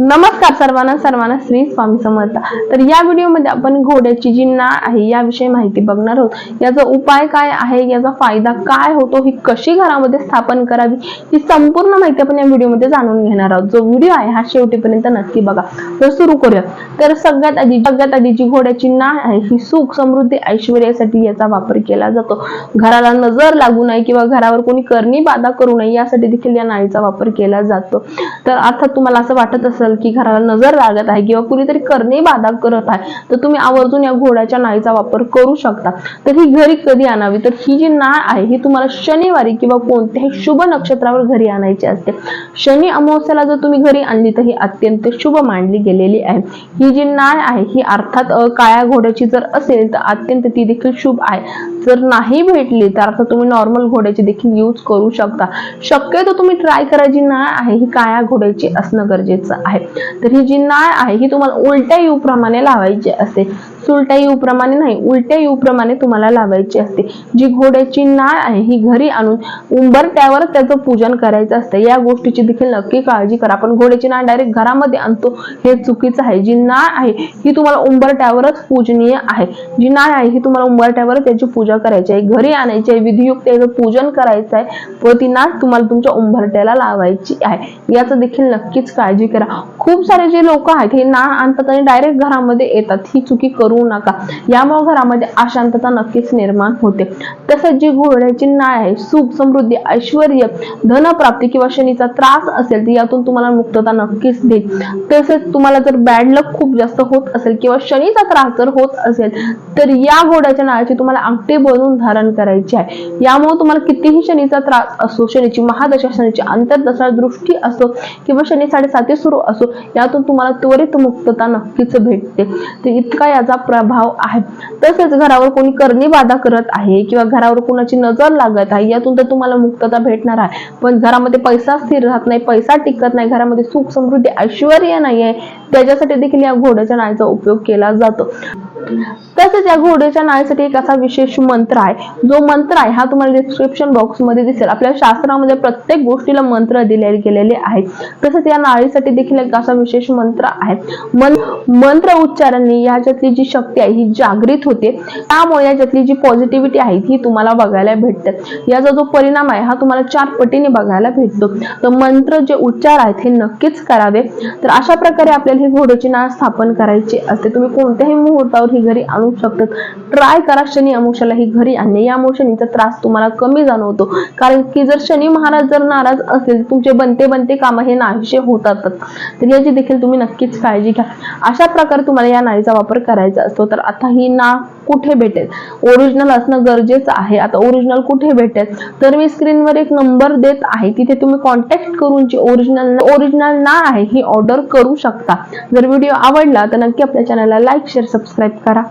नमस्कार सर्वांना सर्वांना श्री स्वामी समर्थ. तर या व्हिडिओमध्ये आपण घोड्याची जी नाळ आहे याविषयी माहिती बघणार आहोत. याचा उपाय काय आहे याचा फायदा काय होतो ही कशी घरामध्ये स्थापन करावी ही संपूर्ण माहिती आपण या व्हिडिओमध्ये जाणून घेणार आहोत. जो व्हिडिओ आहे हा शेवटीपर्यंत नक्की बघा. तर सुरू करूया तर सगळ्यात आधी सगळ्यात आधी जी घोड्याची नाळ आहे ही सुख समृद्धी ऐश्वर्यासाठी याचा वापर केला जातो. घराला नजर लागू नये किंवा घरावर कोणी करणी बाधा करू नये यासाठी देखील या नाळीचा वापर केला जातो. तर अर्थात तुम्हाला असं वाटत असेल की घराला नजर लागत आहे किंवा कुणीतरी करणे बाधा करत आहे तर तुम्ही आवर्जून या घोड्याच्या नाळीचा वापर करू शकता. तर ही घरी कधी आणावी? तर ही जी नाळ आहे ही तुम्हाला शनिवारी किंवा कोणत्याही शुभ नक्षत्रावर घरी आणायची असते. शनी अमावस्याला जर तुम्ही घरी आणली तर ही अत्यंत शुभ मानली गेलेली आहे. ही जी नाळ आहे ही अर्थात काळ्या घोड्याची जर असेल तर अत्यंत ती देखील शुभ आहे. जर नाही भेटली तर आता तुम्ही नॉर्मल घोड्याची देखील यूज करू शकता. शक्यतो तुम्ही ट्राय करा जी नाळ आहे ही काळ्या घोड्याची असणं गरजेचं आहे. तर ही जी नाळ आहे ही तुम्हाला उलट्या यू प्रमाणे लावायची असते सुलट्या यू प्रमाणे नाही उलट्या यू प्रमाणे तुम्हाला लावायची असते. जी घोड्याची नाळ आहे ही घरी आणून उंबरट्यावर त्याचं पूजन करायचं असतं. या गोष्टीची देखील नक्की काळजी करा. आपण घोड्याची नाळ डायरेक्ट घरामध्ये आणतो. हे चुकीचं आहे. जी नाळ आहे ही तुम्हाला उंबरट्यावरच पूजनीय आहे. जी नाळ आहे ही तुम्हाला उंबरट्यावर त्याची पूजा करायची आहे. घरी आणायची आहे विधियुक्त त्याचं पूजन करायचं आहे. व ती नाळ तुम्हाला तुमच्या उंबरट्याला लावायची आहे. याचं देखील नक्कीच काळजी करा. खूप सारे जे लोक आहेत हे नाळ आणतात आणि डायरेक्ट घरामध्ये येतात. ही चुकी करू करू नका. यामुळे घरामध्ये अशांतता नक्कीच निर्माण होते. तसंच जी घोड्याची नाळ आहे सुख समृद्धी ऐश्वर धनप्राप्ती किंवा शनीचा त्रास असेल तर यातून तुम्हाला मुक्तता नक्कीच देईल. तसेच तुम्हाला जर बॅड लक खूप जास्त होत असेल किंवा शनीचा त्रास जर होत असेल तर या घोड्याच्या नाळाची तुम्हाला अंगठी बनवून धारण करायची आहे. यामुळे तुम्हाला कितीही शनीचा त्रास असो शनीची महादशा शनीची अंतर्दशा दृष्टी असो किंवा शनी साडेसाती सुरू असो यातून तुम्हाला त्वरित मुक्तता नक्कीच भेटते. तर इतका याचा प्रभाव आहे तसेच घरावर कोणी करणी बाधा करत आहे किंवा घरावर कोणाची नजर लागत आहे यातून तर तुम्हाला मुक्तता भेटणार आहे. पण घरामध्ये पैसा स्थिर राहत नाही पैसा टिकत नाही घरामध्ये सुख समृद्धी ऐश्वर्य नाही आहे त्याच्यासाठी देखील या घोड्याच्या नाळीचा उपयोग केला जातो. तसेच या घोड्याच्या नाळीसाठी एक असा विशेष मंत्र आहे. जो मंत्र आहे हा तुम्हाला डिस्क्रिप्शन बॉक्समध्ये दिसेल. आपल्या शास्त्रामध्ये प्रत्येक गोष्टीला मंत्र दिले गेलेले आहेत. तसेच या नाळीसाठी देखील एक असा विशेष मंत्र आहे. मन मंत्र उच्चारांनी याच्यातली जी शक्ती आहे ही जागृत होते. त्यामुळे याच्यातली जी पॉझिटिव्हिटी आहे ही तुम्हाला बघायला भेटते. याचा जो परिणाम आहे हा तुम्हाला चार पटीने बघायला भेटतो. तर मंत्र जे उच्चार आहेत हे नक्कीच करावे. तर अशा प्रकारे आपल्याला ही घोड्याची नाळ स्थापन करायची असते. तुम्ही कोणत्याही मुहूर्तावर ही घरी आणू शकतात. ट्राय करा शनी अमोशाला ही घरी आणणे. यामुळे शनीचा त्रास तुम्हाला कमी जाणवतो. कारण की जर शनी महाराज जर नाराज असेल तुमचे बनते बनते काम हे नाहीसे होतात तर याची देखील तुम्ही नक्कीच काळजी घ्या. अशा प्रकारे तुम्हाला या नाळीचा वापर करायचा असतो. तर आता ही ना कुठे भेटेल? ओरिजिनल असणं गरजेचं आहे. आता ओरिजिनल कुठे भेटेल? तर मी स्क्रीनवर एक नंबर देत आहे. तिथे तुम्ही कॉन्टॅक्ट करून जी ओरिजिनल ओरिजिनल ना आहे ही ऑर्डर करू शकता. जर व्हिडिओ आवडला तर नक्की आपल्या चॅनलला लाईक शेअर सबस्क्राईब करा.